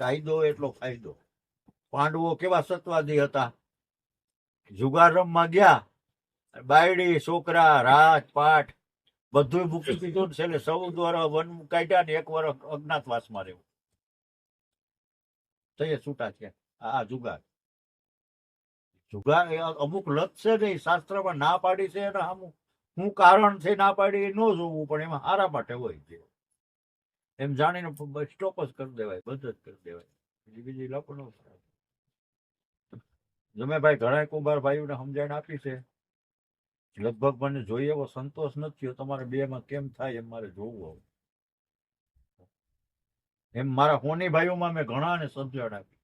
કાયદો એટલો ફાયદો. પાંડવો કેવા સત્વાદી હતા? જુગાર રમવા ગયા, બાયડી, છોકરા રાજ પાઠ બધું મૂકી દીધું ને છેલ્લે સૌ દ્વારા વન કાઢ્યા ને એક વર્ષ અજ્ઞાતવાસમાં રહેવું. એ છૂટા છે આ જુગાર. જુગાર અમુક લત છે ને ઈ શાસ્ત્રમાં ના પાડી છે એના અમુક હું કારણ છે ના પાડી એ ન જોવું, પણ એમાં હારા માટે હોય છે. એમ જાણીને સ્ટોપ જ કરી દેવાય, બંધ જ કરી દેવાય. બીજી બીજી લપનો જમે ભાઈ ઘણા કુંભાર ભાઈઓને સમજણ આપી છે. લગભગ મને જોઈએ એવો સંતોષ નથી તમારે બે માં કેમ થાય એમ મારે જોવું એમ મારા હોની ભાઈઓમાં મેં ઘણાને સમજણ આપી.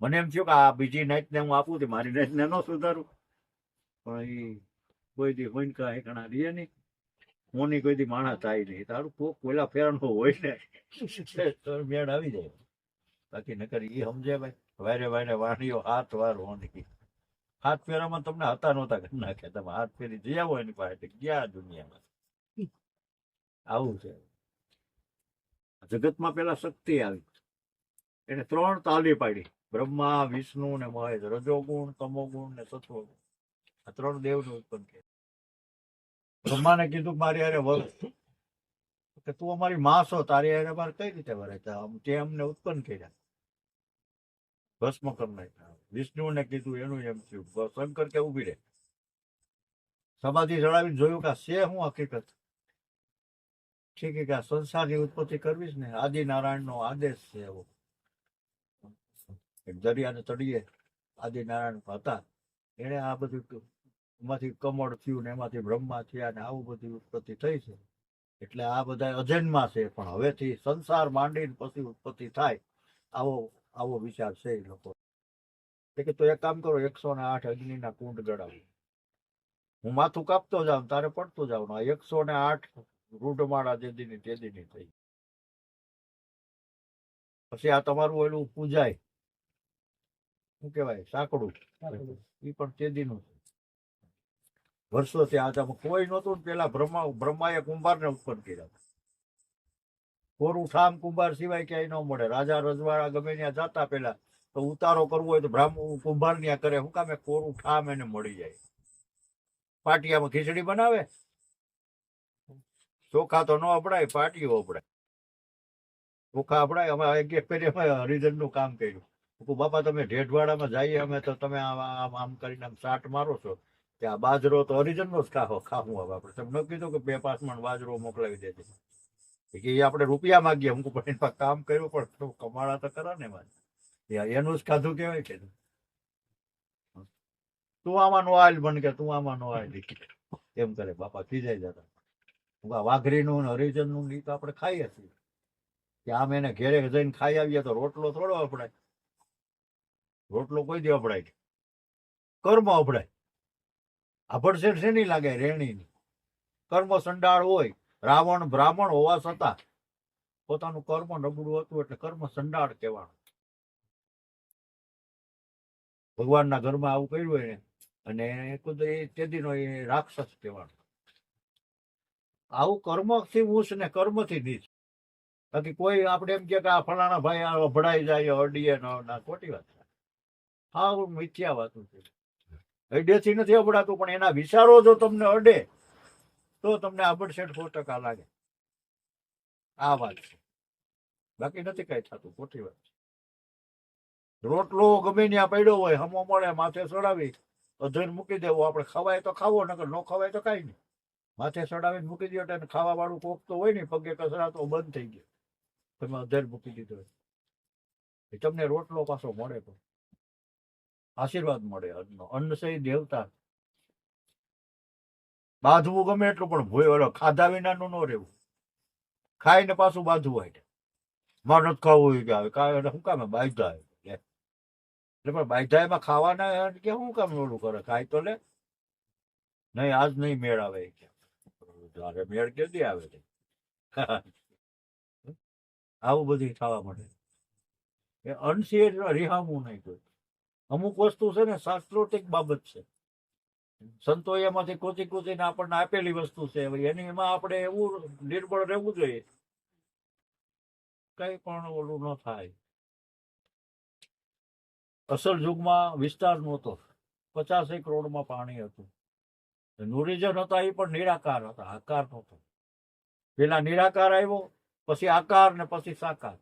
મને એમ થયું કે આ બીજી નાઈટ ને હું આપું છું, મારી નાઈટ ને ન સુધારું. પણ એ કોઈ દી હોય કા ઘણા રીએ નહીં. હોની કોઈ દી માણસ થાય નહીં. તારું કોક પેલા ફેરનો હોય ને. તો મેળ આવી જાય. બાકી નકર એ સમજે ભાઈ, વારે વારે વાણીઓ હાથ વાર હોની હાથ ફેરામાં તમને હતા નહોતા કરી નાખ્યા. તમે હાથ ફેરી જયા હોય એની પાસે ગયા દુનિયામાં. આવું છે. જગતમાં પેલા શક્તિ આવી. એને ત્રણ તાલી પાડી. બ્રહ્મા, વિષ્ણુ ને મહેશ. રજોગુણ, તમોગુણ ને સત્વગુણ. આ ત્રણ દેવનું ઉત્પન્ન કર્યા. બ્રહ્માને કીધું મારી હારે વર કે તું અમારી માં છો તારી હારે મારે કઈ રીતે વરે તે અમને ઉત્પન્ન કર્યા. ભસ્મ કરી નાખ્યા. વિષ્ણુને કીધું, એનું એમ થયું. શંકર કે ઊભી રહે. સમાધિ જણાવીને જોયું કે છે હું હકીકત. ઠીક કે આ સંસારની ઉત્પત્તિ કરવી જ ને આદિનારાયણનો આદેશ છે એવો. દરિયાને આદિ આદિનારાયણ હતા. એણે આ બધું એમાંથી કમળ થયું ને એમાંથી બ્રહ્મા થયા ને આવું બધી ઉત્પત્તિ થઈ છે. એટલે આ બધા અજન્મા છે પણ હવેથી સંસાર માંડીને પછી ઉત્પત્તિ થાય. આવો આવો વિચાર છે એ લોકો. કે તો એક કામ કરો એકસો ને આઠ અગ્નિના કુંડ ગળાવું હું માથું કાપતો જાઉં તારે પડતો જાઉં. આ એકસો ને આઠ રૂઢમાળા જે દીની તે દીની થઈ. પછી આ તમારું ઓલું પૂજાય. શું કહેવાય? સાંકડું એ પણ તે દીનું છે. વર્ષોથી આ તમે કોઈ નહોતું પેલા બ્રહ્મા, બ્રહ્માએ કુંભારને ઉત્પન્ન કર્યા કોરું ઠામ કુંભાર સિવાય ક્યાંય ન મળે. રાજા રજવાડા ગમે ત્યાં જતા પેલા. તો ઉતારો કરવો હોય તો બ્રાહ્મણ કુંભાર ત્યાં કરે. શું કામે કોરું ઠામ એને મળી જાય. પાટિયામાં ખીચડી બનાવે? ચોખા તો ન અપડાય પાટીઓ અપડાય ચોખા અપડાય અમે એક એક ફેરી અમે હરિજનનું કામ કર્યું. બાપા, તમે ઢેઢવાડામાં જઈએ અમે તો તમે આમ આમ કરીને આમ સાટ મારો છો. કે આ બાજરો તો હરિજનનો જ ખાહો ખાવું હવે આપણે. તમને કીધું કે બે પાંચ મણ બાજરો મોકલાવી દેજે. કે એ આપણે રૂપિયા માંગીએ કહું, પણ એમાં કામ કર્યું પણ તો કમાડા તો ખરા ને એમાં એનું જ ખાધું કહેવાય કે તું આમાં નો આયલ બન કે તું આમાં નો આલ એમ કરે બાપા ખીજાઈ જતા. વાઘરીનું ને હરિજનનું ને તો આપણે ખાઈએ છીએ. કે આમ એને ઘેરે જઈને ખાઈ આવીએ તો રોટલો થોડો અપડાય રોટલો કોઈ દી અપડાય. કર્મ અપડાય આભડસેટ શેની લાગે? રેણીની. કર્મ સંડાળ હોય, રાવણ બ્રાહ્મણ હોવા છતાં પોતાનું કર્મ નબળું હતું એટલે કર્મ સંડાળ કહેવાનું ભગવાનના ઘરમાં આવું કર્યું હોય અને ખુદ એ તેદીનો એ રાક્ષસ કહેવાનો આવું કર્મથી ઊંચ ને કર્મથી નીચ. બાકી કોઈ આપણે એમ કે આ ફલાણા ભાઈ અભડાઈ જાય, અડીએ ન ખોટી વાત છે. હા મિથ્યા વાતું છે. અડેથી નથી અબડાતું, પણ એના વિચારો જો તમને અડે, તો તમને આબડસેટ સો ટકા લાગે. આ વાત છે. બાકી નથી કઈ થતું, ખોટી વાત છે. રોટલો ગમે ત્યાં પડ્યો હોય, હમો મળે, માથે ચડાવી, અધર મૂકી દેવો, આપણે ખવાય તો ખાવો, નકર ન ખવાય તો કાંઈ નહીં. માથે ચડાવીને મૂકી દો એટલે ખાવા વાળું કોક તો હોય ને, પગે કચરા તો બંધ થઈ ગયો. તમે અધર મૂકી દીધો. એ તમને રોટલો પાછો મળે પણ. આશીર્વાદ મળે અન્નનો અન્ન છે દેવતા. બાંધવું ગમે એટલું, પણ ભોય ઓલો ખાધા વિનાનું ન રહેવું. ખાઈને પાછું બાંધવું હોય મારે નથી ખાવું હોય કે આવે. કાંઈ શું કામે બાંધા. એટલે પણ બાંધા એમાં ખાવાના કે શું કામ ઓલું કરે? ખાય તો લે. નહીં, આજ નહીં મેળ આવે તારે મેળ કેદી આવે છે આવું બધું થવા મળે એ અનશેર રિહામું નહીં કોઈ. અમુક વસ્તુ છે ને શાસ્ત્રોતિક બાબત છે. સંતો એમાંથી કોચી કોચીને આપણને આપેલી વસ્તુ છે. એની એમાં આપણે એવું નિર્બળ રહેવું જોઈએ. કઈ પણ ઓલું ન થાય. અસલ યુગમાં વિસ્તાર નહોતો. પચાસેક કરોડમાં પાણી હતું. નુરિજન હતા એ પણ નિરાકાર હતા, આકાર નહોતો. પેલા નિરાકાર આવ્યો, પછી આકાર ને પછી સાકાર.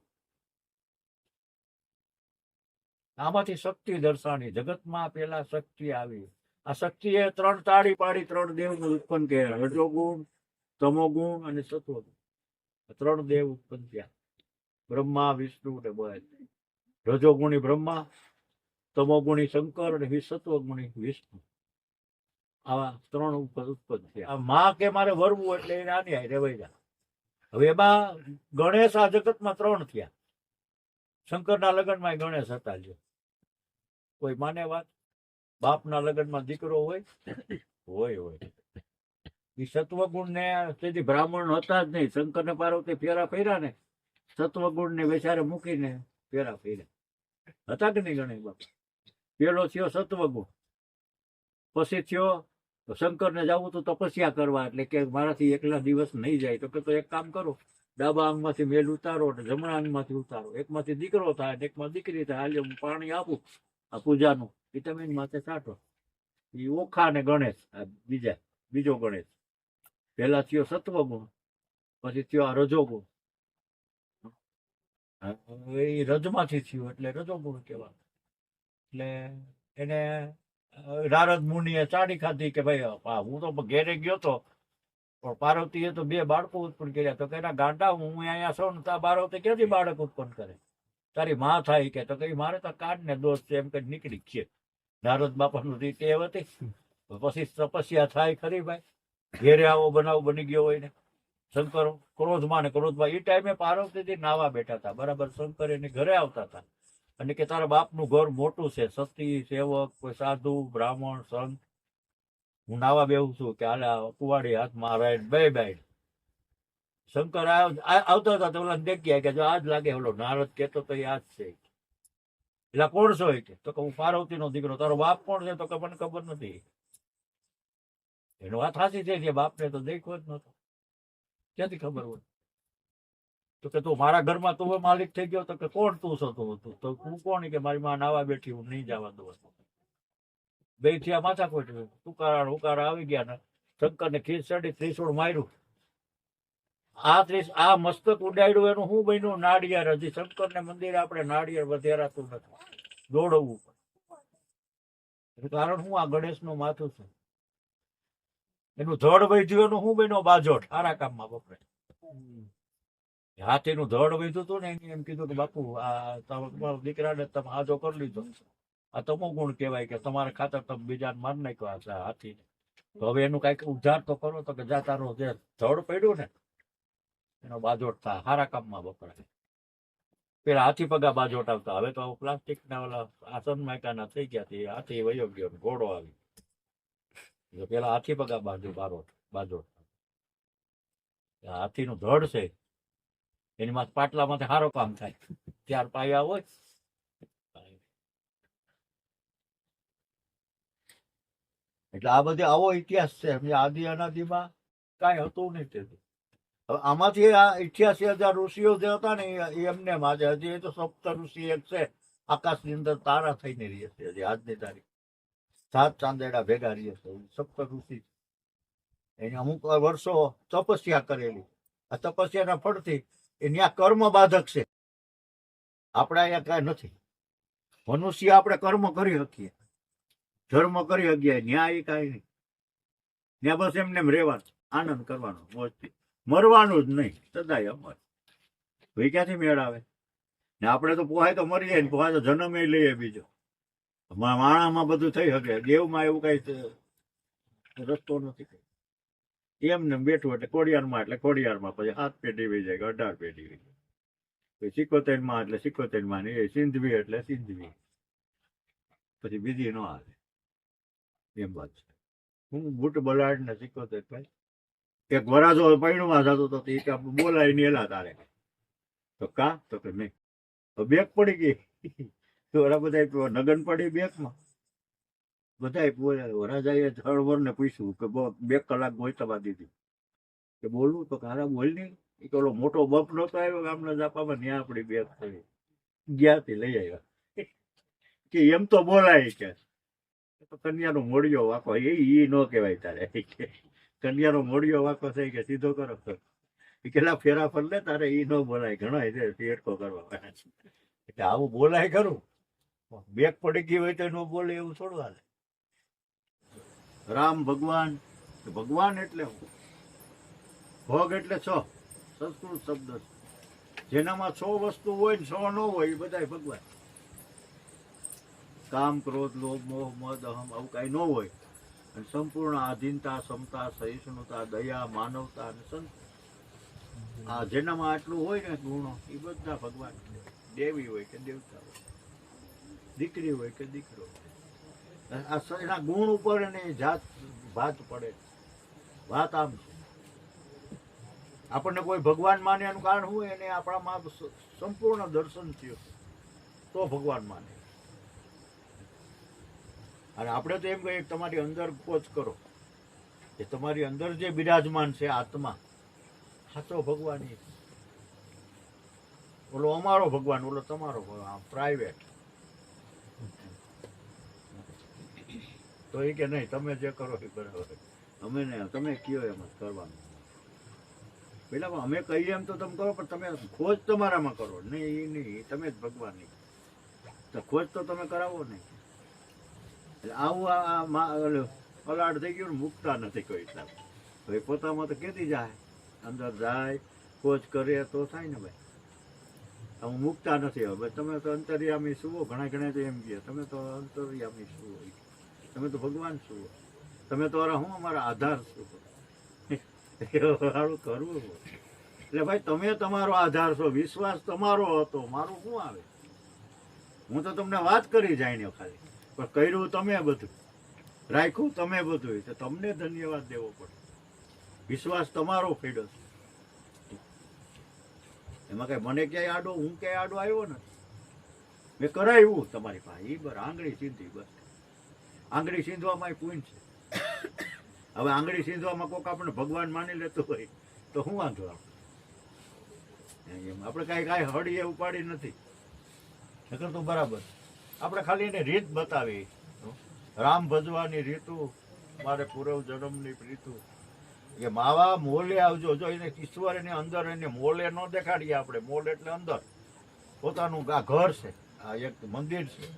આમાંથી શક્તિ દર્શાણી. જગતમાં પેલા શક્તિ આવી. આ શક્તિએ ત્રણ તાળી પાડી, ત્રણ દેવને ઉત્પન્ન કર્યા. રજોગુણ, તમોગુણ અને સત્વગુણ. ત્રણ દેવ ઉત્પન્ન થયા. બ્રહ્મા, વિષ્ણુ ને બળ. રજોગુણી બ્રહ્મા, તમોગુણી શંકર અને સત્વગુણી વિષ્ણુ. આવા ત્રણ ઉત્પન્ન થયા. આ માં કે મારે વરવું એટલે એને આની રેવાઈ જા હવે એમાં ગણેશ આ જગતમાં ત્રણ થયા. શંકરના લગ્નમાં ગણેશ હતા જો કોઈ માને વાત? બાપના લગ્નમાં દીકરો હોય? હોય હોય. એ સત્વગુણ ને તેથી બ્રાહ્મણ હતા જ નહીં. શંકર ને પાર્વતી ફેરા ફેર્યા ને. સત્વગુણ ને બેચારે મૂકીને ફેરા ફેર્યા. હતા કે નહીં ગણેશ બાપ પેલો થયો સત્વગુણ. પછી થયો શંકર ને જવું તો તપસ્યા કરવા એટલે કે મારાથી એકલા દિવસ નહીં જાય. તો કે તો એક કામ કરો. ડાબા અંગમાંથી મેલ ઉતારો અને જમણા અંગમાંથી ઉતારો. એકમાંથી દીકરો થાય એકમાં દીકરી થાય. હાલે હું પાણી આપું. આ પૂજાનું વિટામિન માથે છાંટો. એ ઓખા અને ગણેશ, આ બીજા, બીજો ગણેશ. પહેલા થયો સત્વગુણ, પછી થયો આ રજોગુણ. એ રજમાંથી થયું એટલે રજોગુણ કહેવાય. એટલે એને રારદ મુનિએ ચાડી ખાધી કે ભાઈ હું તો ઘેરે ગયો તો, પણ પાર્વતીએ તો બે બાળકો ઉત્પન્ન કર્યા. તો કે એના ગાંડા હું અહીંયા સૌ ને તા પાર્વતી ક્યાંથી બાળક ઉત્પન્ન કરે? તારી માં થાય કે તો કે મારે તો કાઢ ને દોષ છે, એમ કે નીકળી છે. નારદ બાપાનું રીતે એ હતી પછી તપસ્યા થાય ખરી ભાઈ. ઘેરે આવો બનાવ બની ગયો હોય ને. શંકર, ક્રોધમાં ને ક્રોધમાં, એ ટાઈમે પાર્વતીથી નાવા બેઠા હતા. બરાબર, શંકર એની ઘરે આવતા હતા. અને કે તારા બાપનું ઘર મોટું છે, સતી, સેવક, કોઈ સાધુ, બ્રાહ્મણ, સંત. હું નાવા બેહું છું કે હાલે કુવાડી હાથમાં રાઈડ બે બાઈડ શંકર આવતો હતા તો ઓલા દેખ્યા કે જો આ જ લાગે ઓલો નારદ કેતો તો આ જ છે એટલે કોણ છો કે? તો કે હું પાર્વતી નો દીકરો, તારો બાપ કોણ છે? તો કે મને ખબર નથી. એનો વાત સાચી છે કે બાપને તો દેખવો જ નતો ક્યાંથી ખબર હોય? તો કે તું મારા ઘરમાં તું માલિક થઈ ગયો, તો કે કોણ તું છો તું હતું તો હું કોણ? કે મારી માં નાવા બેઠી, હું નહીં જવા દઉં બે થયા માથા કોટ તુકારા ઉકારા આવી ગયા ને શંકર ને ખીસ ચડી ત્રિશુળ માર્યું. આ દેશ આ મસ્તક ઉડાડ્યું એનું શું બન્યું? નાળિયેર. હજી શંકર ને મંદિરે આપણે નાળિયેર વધેરાતું નથી. દોડવું પડે કારણ હું આ ગણેશનું માથું છે. એનું ધડ વૈધ્યું શું બન્યો? બાજો ઠારા કામમાં વપરાય હાથીનું ધડ વૈધું હતું ને, એને એમ કીધું કે, બાપુ, આ તમારા દીકરાને તમે હાજો કરી લીધો. આ તમો ગુણ કહેવાય કે તમારે ખાતર તમે બીજાને માર નાખ્યો હાથીને. તો હવે એનું કંઈક ઉદ્ધાર તો કરો તો કે, જા તારો જે ધડ પડ્યું ને એનો બાજોટ થાય સારા કામમાં વપરાય. પેલા હાથી પગા બાજોટ આવતા હવે તો પ્લાસ્ટિક ના ઓલા આસન માયકાના થઈ ગયા તે હાથી વયો ગયો ઘોડો આવી પેલા હાથી પગા બાજુ બારોટ બાજોટ હાથીનું ધડ છે. એની માં પાટલામાંથી સારો કામ થાય. ત્યાર પાયા હોય. એટલે આ બધે આવો ઇતિહાસ છે? આદિ અનાદિમાં કાંઈ હતું નહીં તે. હવે આમાંથી આ અઠ્યાસી હજાર ઋષિઓ જે હતા ને એમને આજે હજી એ તો સપ્ત ઋષિ એક છે. આકાશની અંદર તારા થઈને રહે છે હજી આજની તારીખ. સાત ચાંદેડા ભેગા રહી છે સપ્ત ઋષિ. એની અમુક વર્ષો તપસ્યા કરેલી. આ તપસ્યાના ફળથી એ ત્યાં કર્મ બાધક છે. આપણે અહીંયા કાંઈ નથી. મનુષ્ય આપણે કર્મ કરી શકીએ. ધર્મ કરી શકીએ. ન્યાય કાંઈ નહીં. ત્યાં બસ એમને એમ રહેવાનું આનંદ કરવાનો, મોજથી. મરવાનું જ નહીં. સદાય અમર. ભાઈ ક્યાંથી મેળ આવે? ને આપણે તો પોહાય તો મરી જાય ને પોહાય તો જન્મ લઈએ બીજો. માણામાં બધું થઈ શકે. દેવમાં એવું કઈ રસ્તો નથી એમને બેઠું એટલે કોડિયારમાં એટલે કોડિયારમાં પછી સાત પેઢી વહી જાય અઢાર પેઢી વહી જાય. પછી સિકોતેરમાં એટલે સિકોતેરમાં એ સિંધવી એટલે સિંધવી. પછી બીજી નો આવે. એમ વાત છે. હું બુટ બલાડ ને સિકોતેર ભાઈ. એક વરાજો પૈણુમાં જતો તો એ કે બોલાય ને એલા તારે. તો કા? તો કે નહીં. તો બેગ પડી ગઈ. તો ઓલા બધા નગન પડી બેગમાં. બધા બોલ્યા વરાજાએ હળવર ને પૂછ્યું કે બે કલાક ગોઈતવા દીધી. કે બોલવું તો કારા બોલ નહીં એ તો મોટો બપ નહોતો આવ્યો ગામના જાપામાં ત્યાં આપણી બેગ થઈ ગયા લઈ આવ્યા. કે એમ તો બોલાય કે. કન્યાનો મોડિયો વાંકો. એ ન કહેવાય તારે. કન્યાનો મોડિયો વાંકો થઈ કે સીધો કરો કેટલા ફેરા ફર લે, તારે એ નો બોલાય. ઘણા છે, ફેરકો કરવા એટલે આવું બોલાય ખરું. બેગ પડી ગઈ હોય તો ન બોલે એવું થોડું હાલે. રામ ભગવાન ભગવાન એટલે ભોગ એટલે છ? સંસ્કૃત શબ્દ જેનામાં છ વસ્તુ હોય ને છ ન હોય, એ બધાય ભગવાન. કામ, ક્રોધ, લોભ, મોહ, મદ, અહમ, આવું કાંઈ ન હોય. સંપૂર્ણ આધીનતા, સમતા, સહિષ્ણુતા, દયા, માનવતા અને સંત. આ જેનામાં આટલું હોય ને ગુણો, એ બધા ભગવાન દેવી હોય કે દેવતા હોય. દીકરી હોય કે દીકરો. આ એના ગુણ ઉપર એને જાત, ભાત પડે. વાત આમ છે. આપણને કોઈ ભગવાન માન્યાનું કારણ હોય એને આપણામાં સંપૂર્ણ દર્શન થયું, તો ભગવાન માને. અને આપણે તો એમ કહીએ કે તમારી અંદર કોચ કરો. કે તમારી અંદર જે બિરાજમાન છે આત્મા સાચો ભગવાન એ ઓલો અમારો ભગવાન, ઓલો તમારો ભગવાન પ્રાઇવેટ તો એ કે નહીં, તમે જે કરો એ બરાબર અમે ને, તમે કયો એમ જ કરવાનું. પેલા અમે કહીએ એમ તો તમે કરો, પણ તમે ખોજ તમારામાં કરો. નહીં એ નહીં, એ તમે જ ભગવાન નહીં તો ખોજ તો તમે કરાવો નહીં. આવું આ- મા- થઈ ગયું મુકતા નથી કોઈ એટલા હવે પોતામાં તો કેતી જાય? અંદર જાય કોચ કરે તો થાય ને ભાઈ. આમ મૂકતા નથી હવે. તમે તો અંતર્યામી સુવો ઘણા ઘણા તો એમ કહે, તમે તો અંતર્યામી સુવો તમે તો ભગવાન સુવો તમે તો હું અમારા આધાર સુવો સારું કરવું એટલે ભાઈ, તમે તમારો આધાર છો, વિશ્વાસ તમારો હતો. મારું શું આવે? હું તો તમને વાત કરી ને ખાલી. પણ કર્યું તમે બધું. રાખ્યું તમે બધું તો તમને ધન્યવાદ દેવો પડે. વિશ્વાસ તમારો ફેડો છે. એમાં કઈ મને ક્યાંય આડો, હું ક્યાંય આડો આવ્યો નથી. મેં કરાવ્યું તમારી પાસે. એ બરાબર આંગળી સીંધી બસ. આંગળી સીંધવામાં પૂન છે. હવે આંગળી સીંધવામાં કોઈક આપણે ભગવાન માની લેતો હોય તો હું વાંધો આપણે આપણે કાંઈ કાંઈ હળીએ ઉપાડી નથી. નકર તો બરાબર આપણે ખાલી એને રીત બતાવી. રામ ભજવાની રીતુ, મારે પૂર્વ જન્મની પ્રીતુ. કે માવા મોલે આવજો, જો એને ઈશ્વર એની અંદર એને મોલે ન દેખાડીએ આપણે. મોલ એટલે અંદર. પોતાનું આ ઘર છે. આ એક મંદિર છે.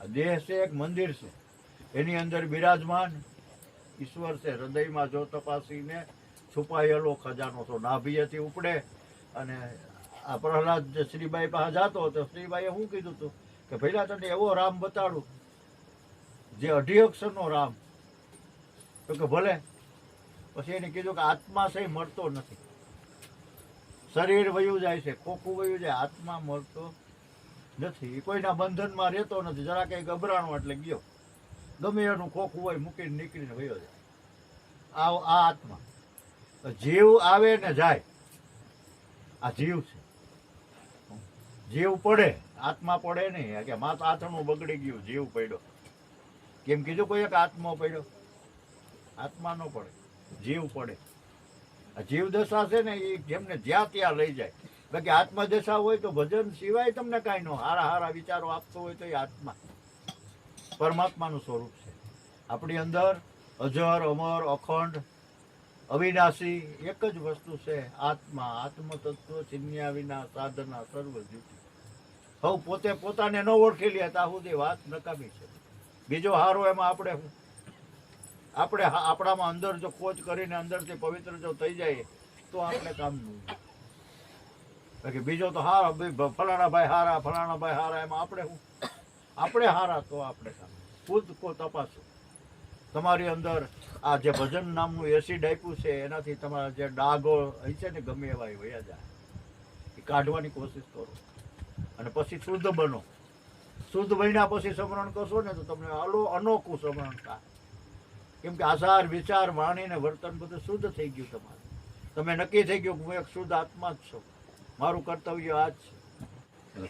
આ દેહ છે, એક મંદિર છે. એની અંદર બિરાજમાન ઈશ્વર છે. હૃદયમાં જો તપાસીને છુપાયેલો ખજાનો તો નાભીએથી ઉપડે. અને આ પ્રહલાદ શ્રીબાઈ પાસે જતો તો શ્રીબાઈએ શું કીધું હતું કે પહેલા તને એવો રામ બતાડું, જે અઢી અક્ષરનો રામ. તો કે ભલે, પછી એને કીધું કે આત્મા છે મળતો નથી. શરીર વયું જાય છે, ખોખું વયું જાય, આત્મા મળતો નથી. કોઈના બંધનમાં રહેતો નથી, જરા કંઈ ગભરાણો એટલે ગયો. ગમે એનું ખોખું હોય મૂકીને નીકળીને વયો જાય. આ આ આત્મા. જીવ આવે ને જાય. આ જીવ છે. જીવ પડે. આત્મા પડે નહીં. કે માથ આથણું બગડી ગયું, જીવ પડ્યો. કેમ કીધું કોઈ એક આત્મા પડ્યો? આત્મા ન પડે, જીવ પડે. આ જીવ દશા છે ને એ જેમને જ્યાં ત્યાં લઈ જાય. બાકી આત્મા દશા હોય તો ભજન સિવાય તમને કાંઈ ન હારા હારા વિચારો આપતો હોય તો એ આત્મા. પરમાત્માનું સ્વરૂપ છે. આપણી અંદર અજર, અમર, અખંડ, અવિનાશી એક જ વસ્તુ છે, આત્મા. આત્મતત્વ, ચિન્યા વિના સાધના સર્વ જુટી હવ પોતે પોતાને ન ઓળખી લે ત્યાં સુધી વાત નકામી છે. બીજો હારો એમાં આપણે? આપણે આપણામાં અંદર જો ખોજ કરીને અંદરથી પવિત્ર જો થઈ જાય, તો આપણે કામનું બાકી બીજો તો હારા ફલાણા ભાઈ હારા, ફલાણા ભાઈ હારા, એમાં આપણે શું? આપણે હારા તો આપણે કામ. ખુદ કો તપાસો. તમારી અંદર આ જે ભજન નામનું એસિડ આપ્યું છે, એનાથી તમારા જે ડાઘો હોય છે ને ગમે એવા વયા જાય. એ કાઢવાની કોશિશ કરો. અને પછી શુદ્ધ બનો. શુદ્ધ બન્યા પછી સમરણ કરશો ને તો તમને અલો અનોખું સમરણ થાય. કેમ કે આચાર વિચાર, વાણી ને વર્તન બધું શુદ્ધ થઈ ગયું તમારું. તમે નક્કી થઈ ગયું હું એક શુદ્ધ આત્મા જ છું. મારું કર્તવ્ય આ જ છે.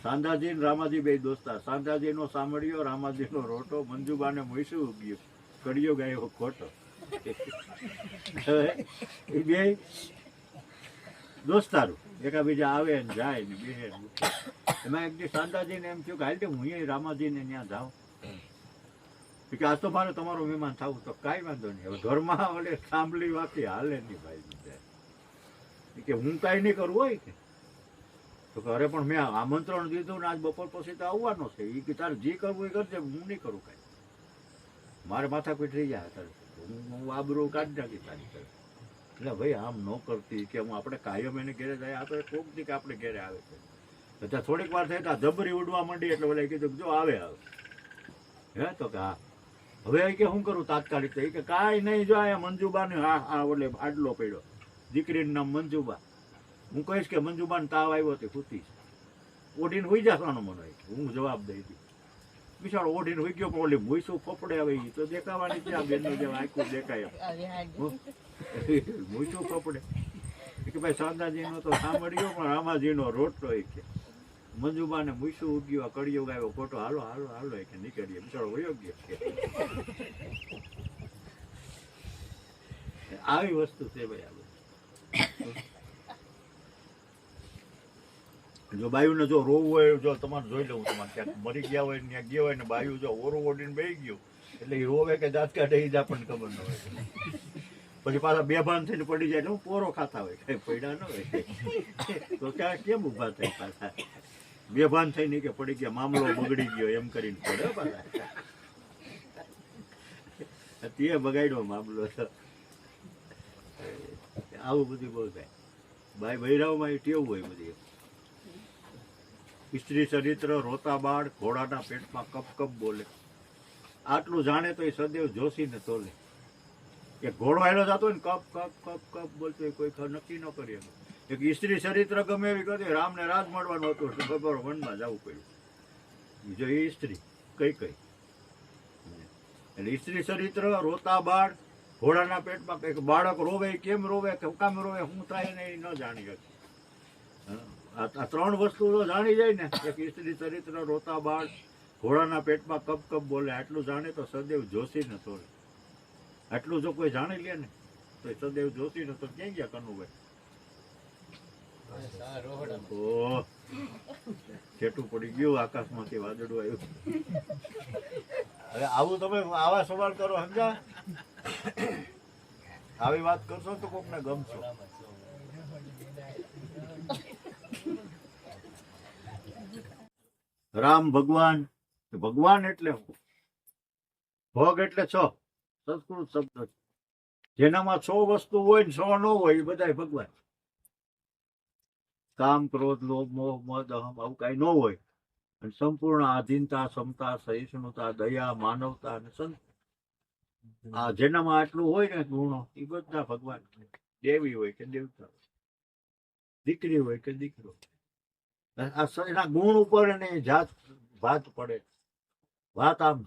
સાંધાજી ને રામાજી બે દોસ્તા સાંધાજી નો સાંભળ્યો રામાજી નો રોટો મંજુબાને મોઈશું ઉગ્યું. કડિયો ગાયો ખોટો. બે દોસ્તારું. એકાબીજા આવે ને જાય ને ઉઠે. એમાં એક દિવસ શાંતાજીને એમ થયું કે હાલ હું રામાજીને ત્યાં જાઉં. કે આ તો મારે તમારો મહેમાન થવું, તો કાંઈ વાંધો નહીં. હવે ઘરમાં ઓલે સાંભળી વાતી હાલે નહીં ભાઈ. કે હું કાંઈ નહીં કરું હોય કે? તો કે અરે પણ મેં આમંત્રણ દીધું ને આજ બપોર પછી તો આવવાનો છે. એ કે તારે જે કરવું એ કરજે, હું નહીં કરું કાંઈ. મારે માથાકૂટ થઈ જાય તારે. હું આબરૂ કાઢી નાખી તારી. એટલે ભાઈ આમ ન કરતી કે હું આપણે કાયમ એને ઘેરે જાય. આપણે કોક કે આપણે ઘેરે આવે છે. એટલે થોડીક વાર થઈ તો ધબરી જબરી ઉડવા માંડી એટલે ઓલા કીધું કે જો આવે આવે. હે તો કે હા. હવે કે શું કરું તાત્કાલિક તો એ કે કાંઈ નહીં જો આ મંજુબાને હા હા ઓલે આડલો પડ્યો. દીકરીનું નામ મંજુબા. હું કહીશ કે મંજુબાને તાવ આવ્યો તે ખૂતી ઓઢીને હોઈ જવાનો મને હું જવાબ દઈ દી બિચારો ઓઢીને હોઈ ગયો પણ ઓલી ભૂસું ફફડે આવે એ તો દેખાવાની છે આ બેનનું જેમ આખું દેખાય એમ. ફફડે. કે ભાઈ સાંદાજીનો તો સાંભળ્યો પણ રામાજીનો રોટલો એ કે. મંજુબાને મૂછું ઉગ્યું, આ કડિયો ગાયો, ખોટો, હાલો હાલો હાલો કે નીકળીએ. બિચારો વયો ગયો આવી વસ્તુ છે ભાઈ આ જો બાયુને જો રોવું હોય, જો તમારે જોઈ લઉં તમારે. ક્યાંક મરી ગયા હોય ત્યાં ગયા હોય ને બાયુ જો ઓરું ઓડીને બે ગયું. એટલે એ રોવે કે દાંત કાઢે એ જ આપણને ખબર ન હોય. પછી પાછા બેભાન થઈને પડી જાય ને પોરો ખાતા હોય. કઈ પડ્યા ન હોય. તો ક્યાં, કેમ ઊભા થાય પાછા? બેભાન થઈને કે પડી ગયા મામલો બગડી ગયો એમ કરીને પડે તે બગાડ્યો મામલો આવું બધું બહુ થાય ભાઈ બૈરાવમાં એ ટેવ હોય બધી. સ્ત્રી ચરિત્ર, રોતા બાળ, ઘોડાના પેટમાં કપ કપ બોલે. આટલું જાણે તો એ સદૈવ જોશીને તોલે. કે ઘોડો હેલો જતો ને કપ કપ કપ કપ બોલતો એ કોઈ નક્કી ન કરી એનું એક સ્ત્રી ચરિત્ર ગમે એવી કરી રામને રાજ મળવાનું હતું એટલે ખબર વનમાં જવું પડ્યું. બીજો એ સ્ત્રી, કઈ કઈ. એટલે સ્ત્રી ચરિત્ર, રોતા બાળ, ઘોડાના પેટમાં કંઈક બાળક રોવે કેમ રોવે કામ રોવે શું થાય ને એ ન જાણી શકે. આ ત્રણ વસ્તુ તો જાણી જાય ને, એક સ્ત્રી ચરિત્ર, રોતા બાળ, ઘોડાના પેટમાં કપ કપ બોલે, આટલું જાણે તો સદૈવ જોશી ન તોડે. આટલું જો કોઈ જાણી લે ને, તો સદૈવ જોશી નતો તો ક્યાં ગયા કનુભાઈ? છેટું પડી ગયું, આકાશમાંથી વાદળું આવ્યું. હવે આવું તમે આવા સવાલ કરો સમજા આવી વાત કરશો તો કોકને ગમશો. રામ ભગવાન ભગવાન એટલે શું ભોગ એટલે છ? સંસ્કૃત શબ્દ છે. જેનામાં છ વસ્તુ હોય ને છ ન હોય, એ બધા ભગવાન કામ, ક્રોધ, લોભ, મોહ, મદ, અહમ આવું કઈ ન હોય. અને સંપૂર્ણ આધીનતા ક્ષમતા સહિષ્ણુતા, દયા, માનવતા અને સંત. આ જેનામાં આટલું હોય ને ગુણો એ બધા ભગવાન દેવી હોય કે દેવતા દીકરી હોય કે દીકરો આ એના ગુણ ઉપર એને જાત, ભાત પડે. વાત આમ.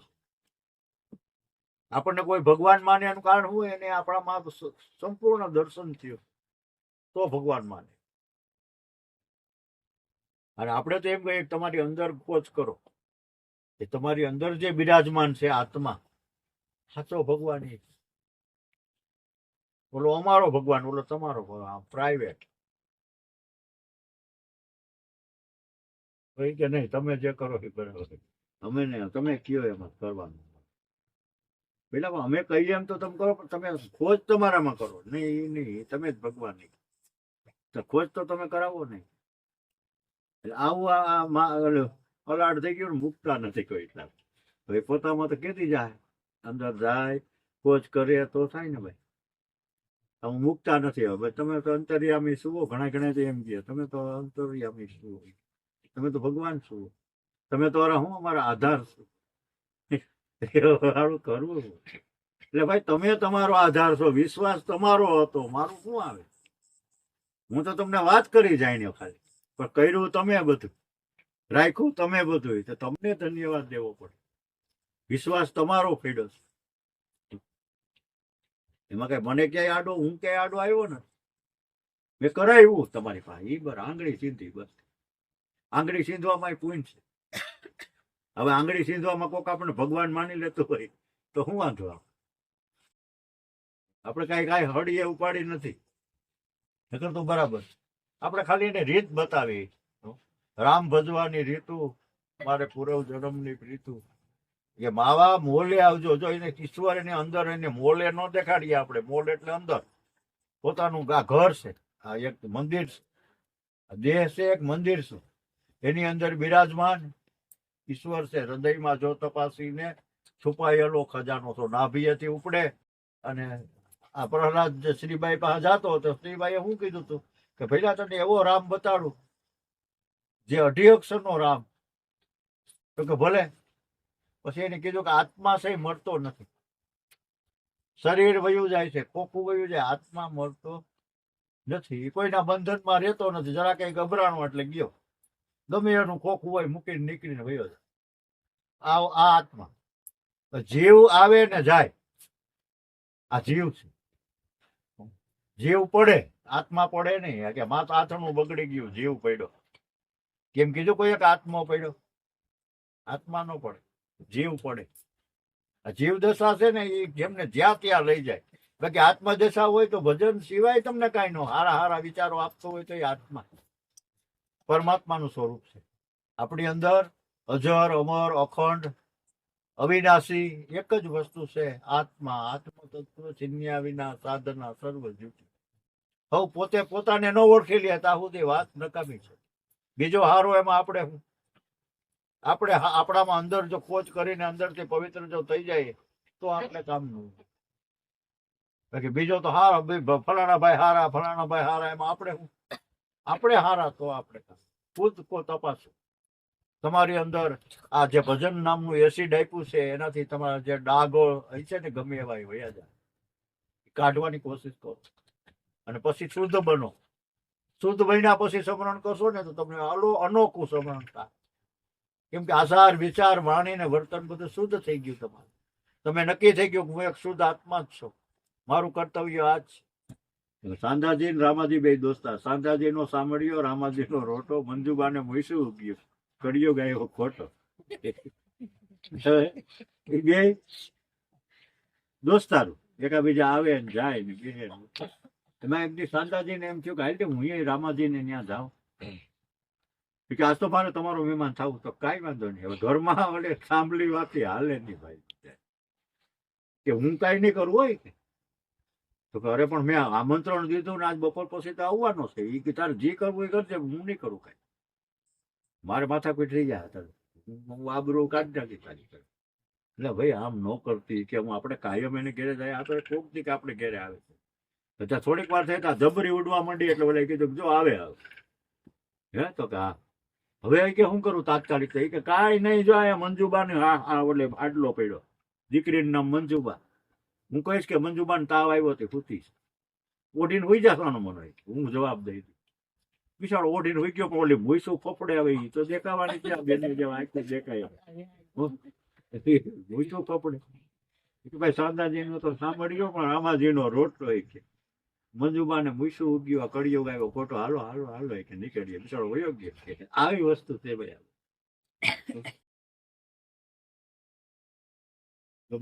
આપણને કોઈ ભગવાન માને એનું કારણ હોય એને આપણામાં સંપૂર્ણ દર્શન થયું, તો ભગવાન માને. અને આપણે તો એમ કહીએ તમારી અંદર ખોજ કરો. એ તમારી અંદર જે બિરાજમાન છે આત્મા સાચો ભગવાન એ. ઓલો અમારો ભગવાન ઓલો તમારો પ્રાઇવેટ કઈ કે નહીં, તમે જે કરો એ બરાબર અમે ને, તમે કયો એમ કરવાનું. પેલા અમે કહીએ એમ તો તમે કરો, પણ તમે ખોજ તમારામાં કરો. નહીં નહીં તમે જ ભગવાન નહીં ખોજ તો તમે કરાવો નહીં. આવું આ- અલાડ થઈ ગયું મુકતા નથી કોઈ એટલા ભાઈ પોતામાં તો કેતી જાય. અંદર જાય કોચ કરે, તો થાય ને ભાઈ. તમે મૂકતા નથી હવે. તમે તો અંતર્યામી સુવો ઘણા ઘણા એમ કહે. તમે તો અંતર્યામી સુવો તમે તો ભગવાન સુવો તમે તો હું અમારા આધાર છું. સારું કરવું એટલે ભાઈ તમે તમારો આધાર છો, વિશ્વાસ તમારો હતો. મારું શું આવે? હું તો તમને વાત કરી જાય ને ખાલી. પણ કર્યું તમે બધું. રાખ્યું તમે બધું તો તમને ધન્યવાદ દેવો પડે. વિશ્વાસ તમારો ફેડો છે. એમાં કઈ મને ક્યાંય આડો, હું ક્યાંય આડો આવ્યો ને મેં કરાવ્યું તમારી પાસે. એ બર આંગળી સીંધી બસ. આંગળી સીંધવામાં પૂન છે હવે આંગળી સીંધવામાં કોક આપણે ભગવાન માની લેતું હોય, તો હું વાંધો આવે. આપણે કાંઈ કાંઈ હળીએ ઉપાડી નથી. નકર તો બરાબર આપણે ખાલી એને રીત બતાવી. રામ ભજવાની રીતુ, મારે પૂર્વ જન્મની પ્રીતુ. એ માવા મોલે આવજો, જો એને ઈશ્વર એની અંદર એને મોલે ન દેખાડીએ આપણે. મોલ એટલે અંદર. પોતાનું આ ઘર છે. આ એક મંદિર છે. દેહ છે, એક મંદિર છે. એની અંદર બિરાજમાન ઈશ્વર છે. હૃદયમાં જો તપાસીને છુપાયેલો ખજાનો તો નાભીએથી ઉપડે. અને આ પ્રહલાદ શ્રીબાઈ પાસે જાતો તો શ્રીબાઈએ શું કીધું તું? કે ભૈલા તને એવો રામ બતાડું, જે અઢી અક્ષરનો રામ. તો કે ભલે. પછી એને કીધું કે આત્મા સહી મળતો નથી. શરીર વયું જાય છે, ખોખું વયું જાય, આત્મા મળતો નથી. કોઈના બંધનમાં રહેતો નથી. જરા કઈ ગભરાણો એટલે ગયો. ગમે એનું ખોખું હોય મૂકીને નીકળીને વયો જાય. આ આ આત્મા. જીવ આવે ને જાય. આ જીવ છે. જીવ પડે. આત્મા પડે નહીં. કે માત આથણું બગડી ગયું, જીવ પડ્યો. કેમ કીધું કોઈ એક આત્મા પડ્યો? આત્મા નો પડે, જીવ પડે. આ જીવ દશા છે ને એ જેમને જ્યાં ત્યાં લઈ જાય. બાકી આત્મા દશા હોય તો ભજન સિવાય તમને કાંઈ ન હારા હારા વિચારો આપતો હોય તો એ આત્મા. પરમાત્માનું સ્વરૂપ છે. આપણી અંદર અજર, અમર, અખંડ, અવિનાશી એક જ વસ્તુ છે. આત્મા આત્મ તત્વ ચિન્યા વિના સાધના સર્વ જુટી હવ પોતે પોતાને ન ઓળખી લે ત્યાં સુધી વાત નકામી છે. બીજો હારો એમાં આપણે આપણે આપણામાં અંદર જો ખોજ કરીને અંદરથી પવિત્ર જો થઈ જાય, તો આપણે કામનું બાકી બીજો તો હારા ફલાણા ભાઈ હારા, ફલાણા ભાઈ હારા, એમાં આપણે શું? આપણે હારા તો આપણે ખુદ કો તપાસો. તમારી અંદર આ જે ભજન નામનું એસિડ આપ્યું છે, એનાથી તમારા જે ડાઘો છે ને, ગમે એવા વયા જાય કાઢવાની કોશિશ કરો. અને પછી શુદ્ધ બનો. શુદ્ધ બન્યા પછી સમરણ કરશો ને તો તમને અલો અનોખું સમરણ થાય. કેમ કે આસાર વિચાર, વાણી ને વર્તન બધું શુદ્ધ થઈ ગયું તમારું. તમે નક્કી થઈ ગયું કે હું એક શુદ્ધ આત્મા જ છું. મારું કર્તવ્ય આ જ છે. સાંધાજી રામાજી બે દોસ્તા સાંધાજી નો સાંભળ્યો રામાજી નો રોટો, મંજુબાને મૂસું ઉગ્યું કડિયો ગાયો ખોટો. બે દોસ્તારું. એકાબીજા આવે ને જાય ને બે એમાં એમની દી સાંતાજીને એમ થયું કે હાલ હું એ રામાજીને ત્યાં જાઉં. કે આજ તો મારે તમારો મહેમાન થવું. તો કાંઈ વાંધો નહીં. હવે ઘરમાં વડે સાંભળી વાતી હાલે નહીં ભાઈ કે હું કાંઈ નહીં કરવું હોય કે? તો કે અરે પણ મેં આમંત્રણ દીધું ને આજ બપોર પછી તો આવવાનો છે. એ કે તારે જે કરવું એ કરજે હું નહીં કરું કાંઈ. મારે માથા કોઈ થઈ જાય હતા. હું આબરૂ કાઢી નાખી તારી. એટલે ભાઈ આમ ન કરતી કે હું આપણે કાયમ એને ઘેરે જાય. આપણે કોક કે આપણે ઘેરે આવે છે. એટલે થોડીક વાર થઈ ત્યાં જબરી ઉડવા માંડી એટલે ઓલા કીધું જો આવે હે તો કે હવે કે શું કરું તાત્કાલિક એ કે કાંઈ નહીં જો આ મંજુબાને હા હા એટલે આટલો પડ્યો. દીકરીનું નામ મંજુબા. હું કહીશ કે મંજુબાને તાવ આવ્યો તે ખૂતીશ ઓઢીને હોઈ જશવાનો મને હું જવાબ દઈ દઉં. વિશાળ ઓઢીને હોઈ ગયો પણ ઓલી ભૂસું ફફડે આવે એ તો દેખાવાની છે આ બેને જેવા આખી દેખાય ભૂસું ફફડે. કે ભાઈ સાદાજીનો તો સાંભળ્યો પણ રામાજીનો રોટલો એ કે. મંજુબાને મૂસું ઉગ્યું, આ કડિયો ગાયો ખોટો, હાલો હાલો હાલો કે નીકળીએ, બિચારો વયો ગયો આવી વસ્તુ છે ભાઈ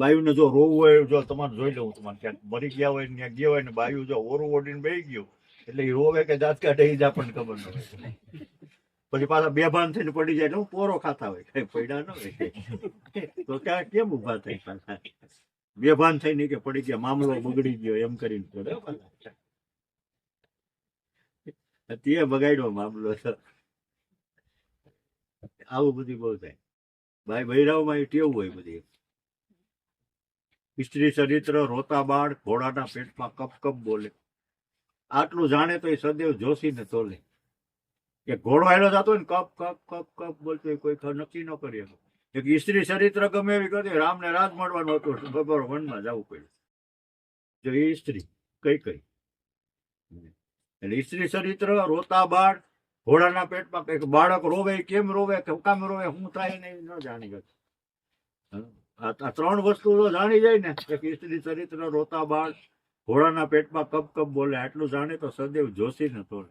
બાયુને જો રોવું હોય, જો તમારે જોઈ લઉં તમારે, ક્યાંક મરી ગયા હોય ત્યાં ગયા હોય ને બાયુ જો ઓરું ઓડીને બેસી ગયું, એટલે એ રોવે કે દાંત કાઢે જ આપણને ખબર ન હોય. પછી પાછા બે ભાન થઈને પડી જાય એટલે હું પોરો ખાતા હોય, કઈ પડ્યા ન હોય. તો ક્યાં, કેમ ઊભા થાય પાછા? બેભાન થઈને કે પડી ગયા, મામલો બગડી ગયો, એમ કરીને. તે બગાડ્યો મામલો તો. આવું બધું બહુ થાય. ભાઈ બૈરાવમાં એ ટેવ હોય બધી. સ્ત્રી ચરિત્ર, રોતા બાળ, ઘોડાના પેટમાં કપ કપ બોલે. આટલું જાણે તો એ સદૈવ જોશીને તોલે. કે ઘોડો હેલો જતો ને કપ કપ કપ કપ બોલતો કોઈ નક્કી ન કરી. એક સ્ત્રી ચરિત્ર ગમે એવી કરતી રામને રાજ મળવાનું હતું બરોબર વનમાં જવું પડ્યું જો એ સ્ત્રી કઈ કઈ એટલે ઈસ્ત્રી ચરિત્ર, રોતા બાળ, ઘોડાના પેટમાં કંઈક બાળક રોવે, કેમ રોવે કેમ રોવે શું થાય ને ન જાણી ગયું આ આ ત્રણ વસ્તુ તો જાણી જાય ને, એક ઈસ્ત્રી ચરિત્ર, રોતા બાળ, ઘોડાના પેટમાં કપ કપ બોલે, આટલું જાણે તો સદૈવ જોશી ને તોડે.